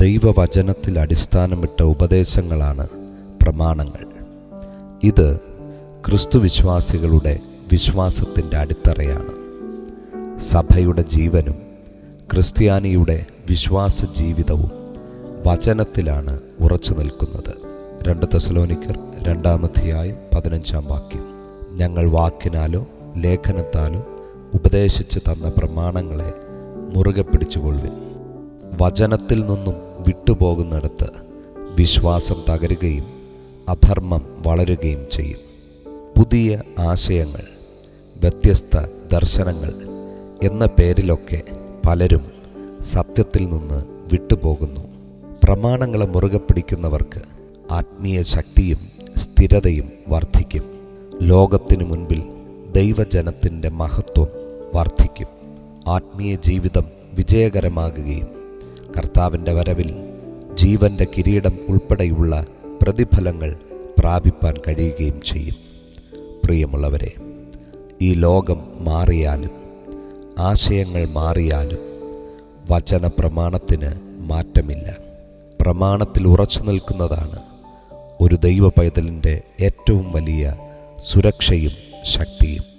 ദൈവവചനത്തിൽ അടിസ്ഥാനമിട്ട ഉപദേശങ്ങളാണ് പ്രമാണങ്ങൾ. ഇത് ക്രിസ്തുവിശ്വാസികളുടെ വിശ്വാസത്തിന്റെ അടിത്തറയാണ്. സഭയുടെ ജീവനും ക്രിസ്ത്യാനിയുടെ വിശ്വാസ ജീവിതവും വചനത്തിലാണ് ഉറച്ചു നിൽക്കുന്നത്. രണ്ട് തെസലോനിക്കർ രണ്ടാമധ്യായം പതിനഞ്ചാം വാക്യം. ഞങ്ങൾ വാക്കിനാലോ ലേഖനത്താലോ ഉപദേശിച്ചു തന്ന പ്രമാണങ്ങളെ മുറുകെ പിടിച്ചുകൊള്ളുവിൻ. വചനത്തിൽ നിന്നും വിട്ടുപോകുന്നിടത്ത് വിശ്വാസം തകരുകയും അധർമ്മം വളരുകയും ചെയ്യും. പുതിയ ആശയങ്ങൾ വ്യത്യസ്ത ദർശനങ്ങൾ എന്ന പേരിലൊക്കെ പലരും സത്യത്തിൽ നിന്ന് വിട്ടുപോകുന്നു. പ്രമാണങ്ങളെ മുറുകെ പിടിക്കുന്നവർക്ക് ആത്മീയ ശക്തിയും സ്ഥിരതയും വർദ്ധിക്കും. ലോകത്തിനു മുൻപിൽ ദൈവജനത്തിന്റെ മഹത്വം വർദ്ധിക്കും. ആത്മീയ ജീവിതം വിജയകരമാകുകയും കർത്താവിന്റെ വരവിൽ ജീവന്റെ കിരീടം ഉൾപ്പെടെയുള്ള പ്രതിഫലങ്ങൾ പ്രാപിപ്പാൻ കഴിയുകയും ചെയ്യും. പ്രിയമുള്ളവരെ ഈ ലോകം മാറിയാലും ആശയങ്ങൾ മാറിയാലും വചന പ്രമാണത്തിന് മാറ്റമില്ല. പ്രമാണത്തിൽ ഉറച്ചു നിൽക്കുന്നതാണ് ഒരു ദൈവ പൈതലിന്റെ ഏറ്റവും വലിയ സുരക്ഷയും ശക്തിയും.